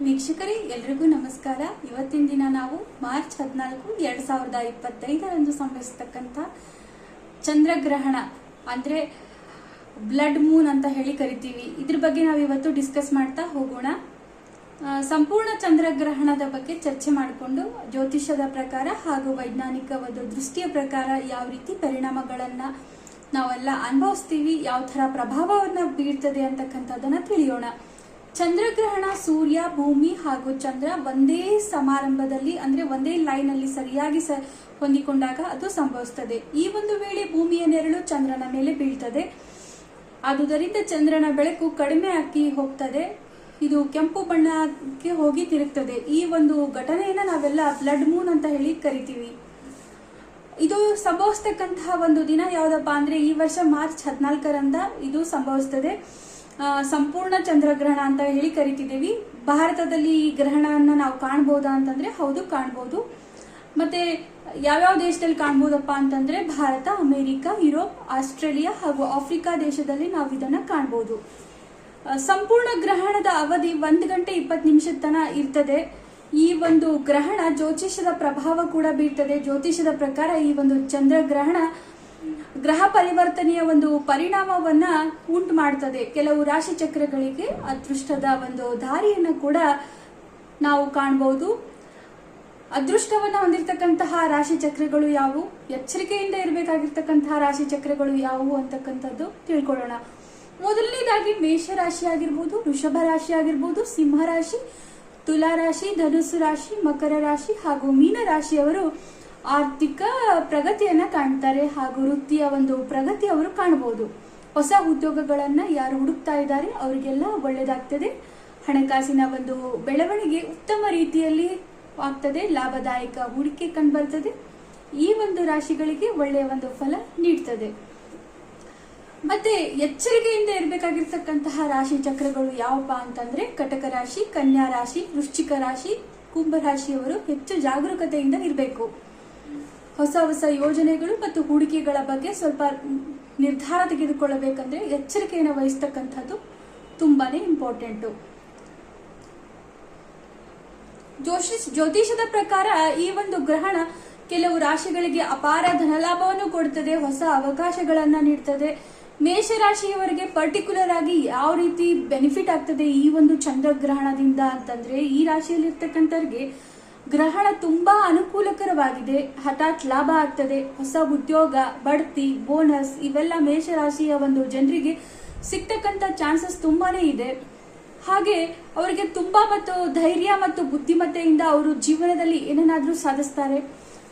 ವೀಕ್ಷಕರೇ, ಎಲ್ರಿಗೂ ನಮಸ್ಕಾರ. ಇವತ್ತಿನ ದಿನ ನಾವು ಮಾರ್ಚ್ ಹದಿನಾಲ್ಕು, ಎರಡ್ ಸಾವಿರದ ಇಪ್ಪತ್ತೈದರಂದು ಸಂಭವಿಸತಕ್ಕಂಥ ಚಂದ್ರಗ್ರಹಣ, ಅಂದ್ರೆ ಬ್ಲಡ್ ಮೂನ್ ಅಂತ ಹೇಳಿ ಕರಿತೀವಿ. ಇದ್ರ ಬಗ್ಗೆ ನಾವು ಇವತ್ತು ಡಿಸ್ಕಸ್ ಮಾಡ್ತಾ ಹೋಗೋಣ. ಸಂಪೂರ್ಣ ಚಂದ್ರಗ್ರಹಣದ ಬಗ್ಗೆ ಚರ್ಚೆ ಮಾಡಿಕೊಂಡು ಜ್ಯೋತಿಷ್ಯದ ಪ್ರಕಾರ ಹಾಗೂ ವೈಜ್ಞಾನಿಕ ಒಂದು ದೃಷ್ಟಿಯ ಪ್ರಕಾರ ಯಾವ ರೀತಿ ಪರಿಣಾಮಗಳನ್ನ ನಾವೆಲ್ಲ ಅನುಭವಿಸ್ತೀವಿ, ಯಾವ ತರ ಪ್ರಭಾವವನ್ನ ಬೀಳ್ತದೆ ಅಂತಕ್ಕಂಥದ್ದನ್ನು ತಿಳಿಯೋಣ. ಚಂದ್ರಗ್ರಹಣ, ಸೂರ್ಯ, ಭೂಮಿ ಹಾಗೂ ಚಂದ್ರ ಒಂದೇ ಸಮಾರಂಭದಲ್ಲಿ, ಅಂದ್ರೆ ಒಂದೇ ಲೈನ್ ಅಲ್ಲಿ ಸರಿಯಾಗಿ ಸ ಹೊಂದಿಕೊಂಡಾಗ ಅದು ಸಂಭವಿಸ್ತದೆ. ಈ ಒಂದು ವೇಳೆ ಭೂಮಿಯ ನೆರಳು ಚಂದ್ರನ ಮೇಲೆ ಬೀಳ್ತದೆ. ಆದುದರಿಂದ ಚಂದ್ರನ ಬೆಳಕು ಕಡಿಮೆ ಆಗಿ ಹೋಗ್ತದೆ. ಇದು ಕೆಂಪು ಬಣ್ಣಕ್ಕೆ ಹೋಗಿ ತಿರುಗ್ತದೆ. ಈ ಒಂದು ಘಟನೆಯನ್ನ ನಾವೆಲ್ಲ ಬ್ಲಡ್ ಮೂನ್ ಅಂತ ಹೇಳಿ ಕರಿತೀವಿ. ಇದು ಸಂಭವಿಸ್ತಕ್ಕಂತಹ ಒಂದು ದಿನ ಯಾವ್ದಪ್ಪ ಅಂದ್ರೆ ಈ ವರ್ಷ ಮಾರ್ಚ್ ಹದಿನಾಲ್ಕರಂದ ಇದು ಸಂಭವಿಸ್ತದೆ. ಸಂಪೂರ್ಣ ಚಂದ್ರಗ್ರಹಣ ಅಂತ ಹೇಳಿ ಕರಿತಿದ್ದೀವಿ. ಭಾರತದಲ್ಲಿ ಈ ಗ್ರಹಣವನ್ನ ನಾವು ಕಾಣ್ಬೋದಾ ಅಂತಂದ್ರೆ ಹೌದು, ಕಾಣ್ಬೋದು. ಮತ್ತೆ ಯಾವ್ಯಾವ ದೇಶದಲ್ಲಿ ಕಾಣ್ಬೋದಪ್ಪ ಅಂತಂದ್ರೆ ಭಾರತ, ಅಮೆರಿಕ, ಯುರೋಪ್, ಆಸ್ಟ್ರೇಲಿಯಾ ಹಾಗೂ ಆಫ್ರಿಕಾ ದೇಶದಲ್ಲಿ ನಾವು ಇದನ್ನ ಕಾಣ್ಬೋದು. ಸಂಪೂರ್ಣ ಗ್ರಹಣದ ಅವಧಿ ಒಂದು ಗಂಟೆ ಇಪ್ಪತ್ತು ನಿಮಿಷದ ತನ ಇರ್ತದೆ. ಈ ಒಂದು ಗ್ರಹಣ ಜ್ಯೋತಿಷದ ಪ್ರಭಾವ ಕೂಡ ಬೀರ್ತದೆ. ಜ್ಯೋತಿಷದ ಪ್ರಕಾರ ಈ ಒಂದು ಚಂದ್ರಗ್ರಹಣ ಗ್ರಹ ಪರಿವರ್ತನೆಯ ಒಂದು ಪರಿಣಾಮವನ್ನ ಉಂಟು ಮಾಡ್ತದೆ. ಕೆಲವು ರಾಶಿ ಚಕ್ರಗಳಿಗೆ ಅದೃಷ್ಟದ ಒಂದು ದಾರಿಯನ್ನು ಕೂಡ ನಾವು ಕಾಣಬಹುದು ಅದೃಷ್ಟವನ್ನು ಹೊಂದಿರತಕ್ಕಂತಹ ರಾಶಿ ಚಕ್ರಗಳು ಯಾವುವು? ಎಚ್ಚರಿಕೆಯಿಂದ ಇರಬೇಕಾಗಿರ್ತಕ್ಕಂತಹ ರಾಶಿ ಚಕ್ರಗಳು ಯಾವುವು ಅಂತಕ್ಕಂಥದ್ದು ತಿಳ್ಕೊಳ್ಳೋಣ. ಮೊದಲನೇದಾಗಿ ಮೇಷರಾಶಿ ಆಗಿರ್ಬೋದು, ವೃಷಭ ರಾಶಿ ಆಗಿರ್ಬೋದು, ಸಿಂಹ ರಾಶಿ, ತುಲಾ ರಾಶಿ, ಧನುಸ್ಸು ರಾಶಿ, ಮಕರ ರಾಶಿ ಹಾಗೂ ಮೀನ ರಾಶಿಯವರು ಆರ್ಥಿಕ ಪ್ರಗತಿಯನ್ನ ಕಾಣ್ತಾರೆ ಹಾಗೂ ವೃತ್ತಿಯ ಒಂದು ಪ್ರಗತಿ ಅವರು ಕಾಣಬಹುದು ಹೊಸ ಉದ್ಯೋಗಗಳನ್ನು ಯಾರು ಹುಡುಕ್ತಾ ಇದ್ದಾರೆ ಅವರಿಗೆಲ್ಲ ಒಳ್ಳೆಯದಾಗ್ತದೆ ಹಣಕಾಸಿನ ಒಂದು ಬೆಳವಣಿಗೆ ಉತ್ತಮ ರೀತಿಯಲ್ಲಿ ಆಗ್ತದೆ, ಲಾಭದಾಯಕ ಹೂಡಿಕೆ ಕಂಡುಬರ್ತದೆ. ಈ ಒಂದು ರಾಶಿಗಳಿಗೆ ಒಳ್ಳೆಯ ಒಂದು ಫಲ ನೀಡ್ತದೆ. ಮತ್ತೆ ಎಚ್ಚರಿಕೆಯಿಂದ ಇರಬೇಕಾಗಿರ್ತಕ್ಕಂತಹ ರಾಶಿ ಚಕ್ರಗಳು ಯಾವಪ್ಪ ಅಂತಂದ್ರೆ ಕಟಕ ರಾಶಿ, ಕನ್ಯಾ ರಾಶಿ, ವೃಶ್ಚಿಕ ರಾಶಿ, ಕುಂಭ ರಾಶಿಯವರು ಹೆಚ್ಚು ಜಾಗರೂಕತೆಯಿಂದ ಇರಬೇಕು. ಹೊಸ ಹೊಸ ಯೋಜನೆಗಳು ಮತ್ತು ಹೂಡಿಕೆಗಳ ಬಗ್ಗೆ ಸ್ವಲ್ಪ ನಿರ್ಧಾರ ತೆಗೆದುಕೊಳ್ಳಬೇಕಂದ್ರೆ ಎಚ್ಚರಿಕೆಯನ್ನು ವಹಿಸ್ತಕ್ಕಂಥದ್ದು ತುಂಬಾನೇ ಇಂಪಾರ್ಟೆಂಟು ಜ್ಯೋತಿಷ್, ಜ್ಯೋತಿಷದ ಪ್ರಕಾರ ಈ ಒಂದು ಗ್ರಹಣ ಕೆಲವು ರಾಶಿಗಳಿಗೆ ಅಪಾರ ಧನಲಾಭವನ್ನು ಕೊಡುತ್ತದೆ ಹೊಸ ಅವಕಾಶಗಳನ್ನ ನೀಡ್ತದೆ. ಮೇಷರಾಶಿಯವರಿಗೆ ಪರ್ಟಿಕ್ಯುಲರ್ ಆಗಿ ಯಾವ ರೀತಿ ಬೆನಿಫಿಟ್ ಆಗ್ತದೆ ಈ ಒಂದು ಚಂದ್ರಗ್ರಹಣದಿಂದ ಅಂತಂದ್ರೆ ಈ ರಾಶಿಯಲ್ಲಿರ್ತಕ್ಕಂಥವ್ರಿಗೆ ಗ್ರಹಣ ತುಂಬಾ ಅನುಕೂಲಕರವಾಗಿದೆ. ಹಠಾತ್ ಲಾಭ ಆಗ್ತದೆ. ಹೊಸ ಉದ್ಯೋಗ, ಬಡ್ತಿ, ಬೋನಸ್ ಇವೆಲ್ಲ ಮೇಷರಾಶಿಯ ಒಂದು ಜನರಿಗೆ ಸಿಗ್ತಕ್ಕಂಥ ಚಾನ್ಸಸ್ ತುಂಬಾನೇ ಇದೆ. ಹಾಗೆ ಅವರಿಗೆ ತುಂಬಾ ಮತ್ತು ಧೈರ್ಯ ಮತ್ತು ಬುದ್ಧಿಮತ್ತೆಯಿಂದ ಅವರು ಜೀವನದಲ್ಲಿ ಏನನ್ನಾದರೂ ಸಾಧಿಸ್ತಾರೆ.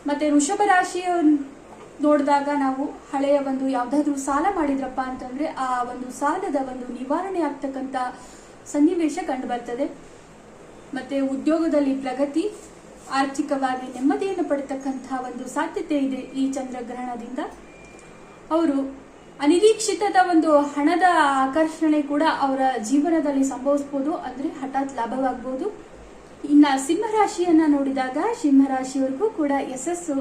ಮತ್ತೆ ವೃಷಭ ರಾಶಿಯ ನೋಡಿದಾಗ ನಾವು ಹಳೆಯ ಒಂದು ಯಾವುದಾದ್ರೂ ಸಾಲ ಮಾಡಿದ್ರಪ್ಪ ಅಂತಂದ್ರೆ ಆ ಒಂದು ಸಾಲದ ಒಂದು ನಿವಾರಣೆ ಆಗ್ತಕ್ಕಂಥ ಸನ್ನಿವೇಶ ಕಂಡು ಬರ್ತದೆ. ಮತ್ತೆ ಉದ್ಯೋಗದಲ್ಲಿ ಪ್ರಗತಿ ಆರ್ಥಿಕವಾಗಿ ನೆಮ್ಮದಿಯನ್ನು ಪಡೆತಕ್ಕಂತಹ ಒಂದು ಸಾಧ್ಯತೆ ಇದೆ ಈ ಚಂದ್ರಗ್ರಹಣದಿಂದ. ಅವರು ಅನಿರೀಕ್ಷಿತದ ಒಂದು ಹಣದ ಆಕರ್ಷಣೆ ಕೂಡ ಅವರ ಜೀವನದಲ್ಲಿ ಸಂಭವಿಸಬಹುದು ಅಂದ್ರೆ ಹಠಾತ್ ಲಾಭವಾಗಬಹುದು ಇನ್ನ ಸಿಂಹರಾಶಿಯನ್ನ ನೋಡಿದಾಗ ಸಿಂಹರಾಶಿಯವರಿಗೂ ಕೂಡ ಯಶಸ್ಸು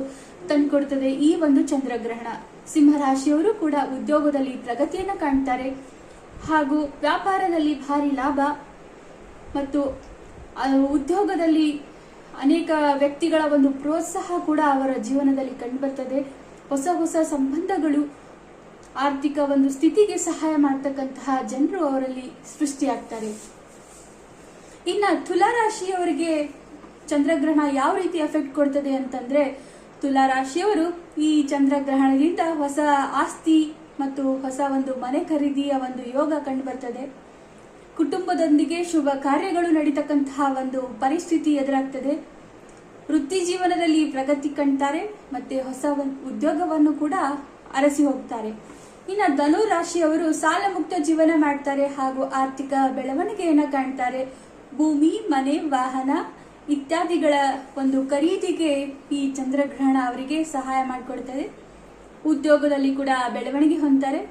ತಂದುಕೊಡ್ತದೆ ಈ ಒಂದು ಚಂದ್ರಗ್ರಹಣ. ಸಿಂಹರಾಶಿಯವರು ಕೂಡ ಉದ್ಯೋಗದಲ್ಲಿ ಪ್ರಗತಿಯನ್ನು ಕಾಣ್ತಾರೆ. ಹಾಗೂ ವ್ಯಾಪಾರದಲ್ಲಿ ಭಾರಿ ಲಾಭ. ಮತ್ತು ಉದ್ಯೋಗದಲ್ಲಿ ಅನೇಕ ವ್ಯಕ್ತಿಗಳ ಒಂದು ಪ್ರೋತ್ಸಾಹ ಕೂಡ ಅವರ ಜೀವನದಲ್ಲಿ ಕಂಡುಬರ್ತದೆ. ಹೊಸ ಹೊಸ ಸಂಬಂಧಗಳು ಆರ್ಥಿಕ ಒಂದು ಸ್ಥಿತಿಗೆ ಸಹಾಯ ಮಾಡ್ತಕ್ಕಂತಹ ಜನರು ಅವರಲ್ಲಿ ಸೃಷ್ಟಿಯಾಗ್ತಾರೆ. ಇನ್ನ ತುಲಾ ರಾಶಿಯವರಿಗೆ ಚಂದ್ರಗ್ರಹಣ ಯಾವ ರೀತಿ ಎಫೆಕ್ಟ್ ಕೊಡ್ತದೆ ಅಂತಂದ್ರೆ ತುಲಾ ರಾಶಿಯವರು ಈ ಚಂದ್ರಗ್ರಹಣದಿಂದ ಹೊಸ ಆಸ್ತಿ ಮತ್ತು ಹೊಸ ಒಂದು ಮನೆ ಖರೀದಿಯ ಒಂದು ಯೋಗ ಕಂಡು ಬರ್ತದೆ. ಕುಟುಂಬದೊಂದಿಗೆ ಶುಭ ಕಾರ್ಯಗಳು ನಡೀತಕ್ಕಂತಹ ಒಂದು ಪರಿಸ್ಥಿತಿ ಎದುರಾಗ್ತದೆ. ವೃತ್ತಿ ಜೀವನದಲ್ಲಿ ಪ್ರಗತಿ ಕಾಣ್ತಾರೆ, ಮತ್ತೆ ಹೊಸ ಉದ್ಯೋಗವನ್ನು ಕೂಡ ಅರಸಿ ಹೋಗ್ತಾರೆ. ಇನ್ನು ಧನು ರಾಶಿಯವರು ಸಾಲ ಮುಕ್ತ ಜೀವನ ಮಾಡ್ತಾರೆ ಹಾಗೂ ಆರ್ಥಿಕ ಬೆಳವಣಿಗೆಯನ್ನು ಕಾಣ್ತಾರೆ. ಭೂಮಿ, ಮನೆ, ವಾಹನ ಇತ್ಯಾದಿಗಳ ಒಂದು ಖರೀದಿಗೆ ಈ ಚಂದ್ರಗ್ರಹಣ ಅವರಿಗೆ ಸಹಾಯ ಮಾಡಿಕೊಡ್ತದೆ. ಉದ್ಯೋಗದಲ್ಲಿ ಕೂಡ ಬೆಳವಣಿಗೆ ಹೊಂದ್ತಾರೆ.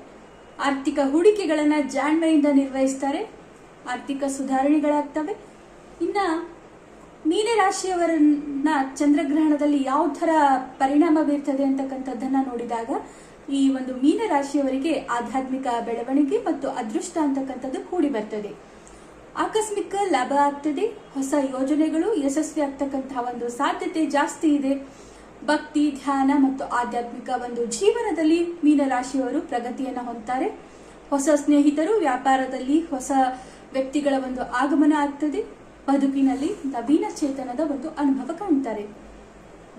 ಆರ್ಥಿಕ ಹೂಡಿಕೆಗಳನ್ನ ಜಾಣ್ಮೆಯಿಂದ ನಿರ್ವಹಿಸ್ತಾರೆ. ಆರ್ಥಿಕ ಸುಧಾರಣೆಗಳಾಗ್ತವೆ. ಇನ್ನ ಮೀನರಾಶಿಯವರನ್ನ ಚಂದ್ರಗ್ರಹಣದಲ್ಲಿ ಯಾವ ತರ ಪರಿಣಾಮ ಬೀರ್ತದೆ ಅಂತಕ್ಕಂಥದ್ದನ್ನ ನೋಡಿದಾಗ, ಈ ಒಂದು ಮೀನರಾಶಿಯವರಿಗೆ ಆಧ್ಯಾತ್ಮಿಕ ಬೆಳವಣಿಗೆ ಮತ್ತು ಅದೃಷ್ಟ ಅಂತಕ್ಕಂಥದ್ದು ಕೂಡಿ ಬರ್ತದೆ. ಆಕಸ್ಮಿಕ ಲಾಭ ಆಗ್ತದೆ, ಹೊಸ ಯೋಜನೆಗಳು ಯಶಸ್ವಿ ಆಗ್ತಕ್ಕಂತಹ ಒಂದು ಸಾಧ್ಯತೆ ಜಾಸ್ತಿ ಇದೆ. ಭಕ್ತಿ, ಧ್ಯಾನ ಮತ್ತು ಆಧ್ಯಾತ್ಮಿಕ ಒಂದು ಜೀವನದಲ್ಲಿ ಮೀನರಾಶಿಯವರು ಪ್ರಗತಿಯನ್ನು ಹೊಂದ್ತಾರೆ. ಹೊಸ ಸ್ನೇಹಿತರು, ವ್ಯಾಪಾರದಲ್ಲಿ ಹೊಸ ವ್ಯಕ್ತಿಗಳ ಒಂದು ಆಗಮನ ಆಗ್ತದೆ. ಬದುಕಿನಲ್ಲಿ ನವೀನ ಚೇತನದ ಒಂದು ಅನುಭವ ಕಾಣ್ತಾರೆ.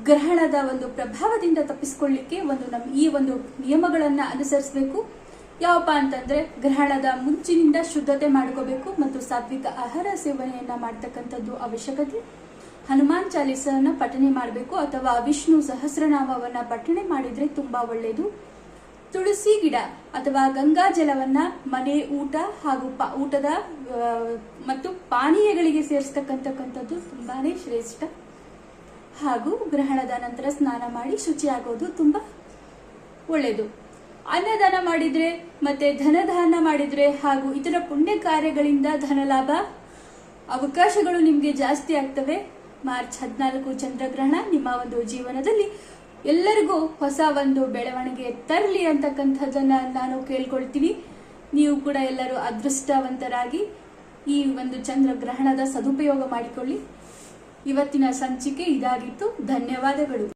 ಗ್ರಹಣದ ಒಂದು ಪ್ರಭಾವದಿಂದ ತಪ್ಪಿಸಿಕೊಳ್ಳಿಕ್ಕೆ ಒಂದು ನಮ್ಮ ಈ ಒಂದು ನಿಯಮಗಳನ್ನು ಅನುಸರಿಸಬೇಕು. ಯಾವಪ್ಪ ಅಂತಂದ್ರೆ ಗ್ರಹಣದ ಮುಂಚಿನಿಂದ ಶುದ್ಧತೆ ಮಾಡ್ಕೋಬೇಕು ಮತ್ತು ಸಾತ್ವಿಕ ಆಹಾರ ಸೇವನೆಯನ್ನ ಮಾಡ್ತಕ್ಕಂಥದ್ದು ಅವಶ್ಯಕತೆ. ಹನುಮಾನ್ ಚಾಲೀಸನ್ನ ಪಠನೆ ಮಾಡಬೇಕು ಅಥವಾ ವಿಷ್ಣು ಸಹಸ್ರನಾಮವನ್ನ ಪಠನೆ ಮಾಡಿದ್ರೆ ತುಂಬಾ ಒಳ್ಳೆಯದು ತುಳಸಿ ಗಿಡ ಅಥವಾ ಗಂಗಾ ಜಲವನ್ನ ಮನೆ, ಊಟ ಹಾಗೂ ಊಟದ ಮತ್ತು ಪಾನೀಯಗಳಿಗೆ ಸೇರಿಸ್ತಕ್ಕಂತಕ್ಕಂಥದ್ದು ತುಂಬಾನೇ ಶ್ರೇಷ್ಠ. ಹಾಗೂ ಗ್ರಹಣದ ನಂತರ ಸ್ನಾನ ಮಾಡಿ ಶುಚಿಯಾಗೋದು ತುಂಬಾ ಒಳ್ಳೆಯದು. ಅನ್ನದಾನ ಮಾಡಿದ್ರೆ ಮತ್ತೆ ಧನದಾನ ಮಾಡಿದ್ರೆ ಹಾಗೂ ಇತರ ಪುಣ್ಯ ಕಾರ್ಯಗಳಿಂದ ಧನಲಾಭ ಅವಕಾಶಗಳು ನಿಮಗೆ ಜಾಸ್ತಿ ಆಗ್ತವೆ. ಮಾರ್ಚ್ ಹದಿನಾಲ್ಕು ಚಂದ್ರಗ್ರಹಣ ನಿಮ್ಮ ಒಂದು ಜೀವನದಲ್ಲಿ ಎಲ್ಲರಿಗೂ ಹೊಸ ಒಂದು ಬೆಳವಣಿಗೆ ತರಲಿ ಅಂತಕ್ಕಂಥದ್ದನ್ನ ನಾನು ಕೇಳ್ಕೊಳ್ತೀನಿ ನೀವು ಕೂಡ ಎಲ್ಲರೂ ಅದೃಷ್ಟವಂತರಾಗಿ ಈ ಒಂದು ಚಂದ್ರಗ್ರಹಣದ ಸದುಪಯೋಗ ಮಾಡಿಕೊಳ್ಳಿ. ಇವತ್ತಿನ ಸಂಚಿಕೆ ಇದಾಗಿತ್ತು. ಧನ್ಯವಾದಗಳು.